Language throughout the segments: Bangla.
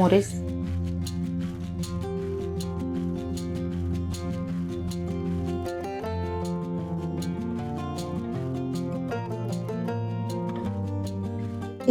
মরিচ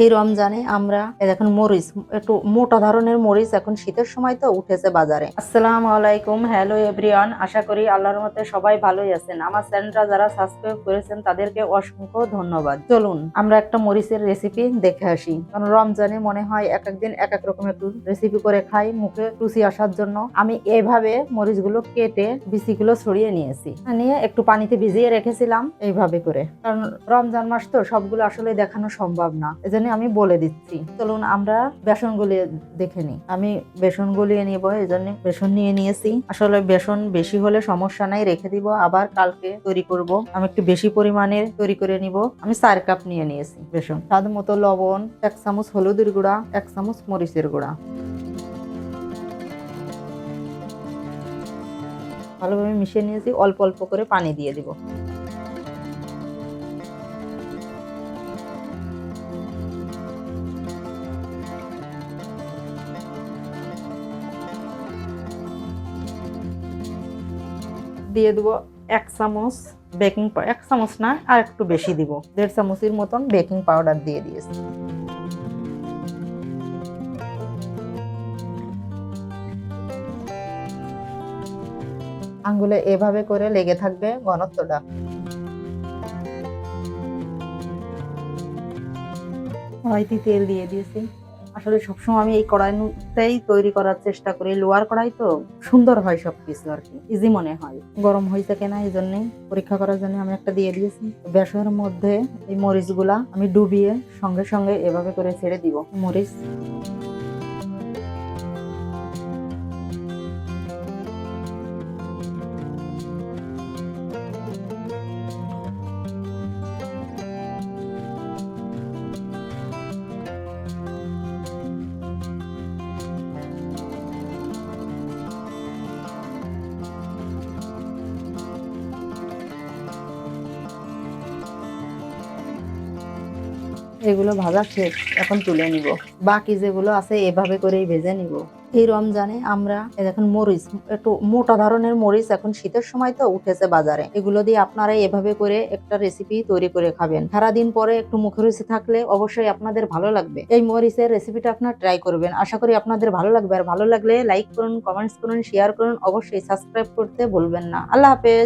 এই রমজানে আমরা, এই দেখুন মরিচ, একটু মোটা ধরনের মরিচ এখন শীতের সময় তো উঠেছে বাজারে। আসসালামু আলাইকুম, হ্যালো এভরিওয়ান, আশা করি আল্লাহর মতে সবাই ভালোই আছেন। আমার চ্যানেলটা যারা সাবস্ক্রাইব করেছেন, তাদেরকে অসংখ্য ধন্যবাদ। চলুন, আমরা একটা মরিচের রেসিপি দেখে আসি। কারণ রমজানে মনে হয় এক একদিন এক এক রকম একটু রেসিপি করে খাই, মুখে রুচি আসার জন্য। আমি এইভাবে মরিচগুলো কেটে বিচিগুলো ছড়িয়ে নিয়েছি। নিয়ে একটু পানিতে ভিজিয়ে রেখেছিলাম এইভাবে করে। কারণ রমজান মাস তো সবগুলো আসলে দেখানো সম্ভব না। এজন্য আমি বলে দিচ্ছি। চলুন আমরা বেসন গুলিয়ে দেখে নিই। আমি বেসন গুলিয়ে নিব, এই জন্য বেসন নিয়ে নিয়েছি। আসলে বেসন বেশি হলে সমস্যা নাই, রেখে দিব, আবার কালকে তৈরি করব। আমি একটু বেশি পরিমাণে তৈরি করে নিব। আমি চার কাপ নিয়ে নিয়েছি বেসন। স্বাদ মতো লবণ, এক চামচ হলুদের গুঁড়া, এক চামচ মরিচের গুঁড়া। ভালোভাবে মিশিয়ে নিয়েছি, অল্প অল্প করে পানি দিয়ে দিব। দিয়ে দেবো এক চামচ বেকিং এক চামচ না, আর একটু বেশি দিব। দেড় চামচের মতন বেকিং পাউডার দিয়ে দিয়েছি। আঙ্গুলে এভাবে করে লেগে থাকবে ঘনত্বটা। কড়াইতে তেল দিয়ে দিয়েছি। আসলে সবসময় আমি এই কড়াইতেই তৈরি করার চেষ্টা করি, লোয়ার কড়াই তো সুন্দর হয় সবকিছু আর কি ইজি মনে হয়। গরম হয়ে থাকে কিনা এই জন্যই পরীক্ষা করার জন্য আমি একটা দিয়ে দিয়েছি। বেসনের মধ্যে এই মরিচগুলা আমি ডুবিয়ে সঙ্গে সঙ্গে এভাবে করে ছেড়ে দিব, মরিচ। এগুলো ভাজা শেষ, এখন তুলে নিব। বাকি যেগুলো আছে এভাবে করেই ভেজে নিব। এই রমজানে আমরা এই দেখুন মরিচ, একটু মোটা ধরনের মরিচ এখন শীতের সময় তো উঠেছে বাজারে। এগুলো দিয়ে আপনারা এভাবে করে একটা রেসিপি তৈরি করে খাবেন। সারাদিন পরে একটু মুখে রুচি থাকলে অবশ্যই আপনাদের ভালো লাগবে। এই মরিচের রেসিপিটা আপনার ট্রাই করবেন। আশা করি আপনাদের ভালো লাগবে। আর ভালো লাগলে লাইক করুন কমেন্টস করুন শেয়ার করুন। অবশ্যই সাবস্ক্রাইব করতে ভুলবেন না। আল্লাহ হাফেজ।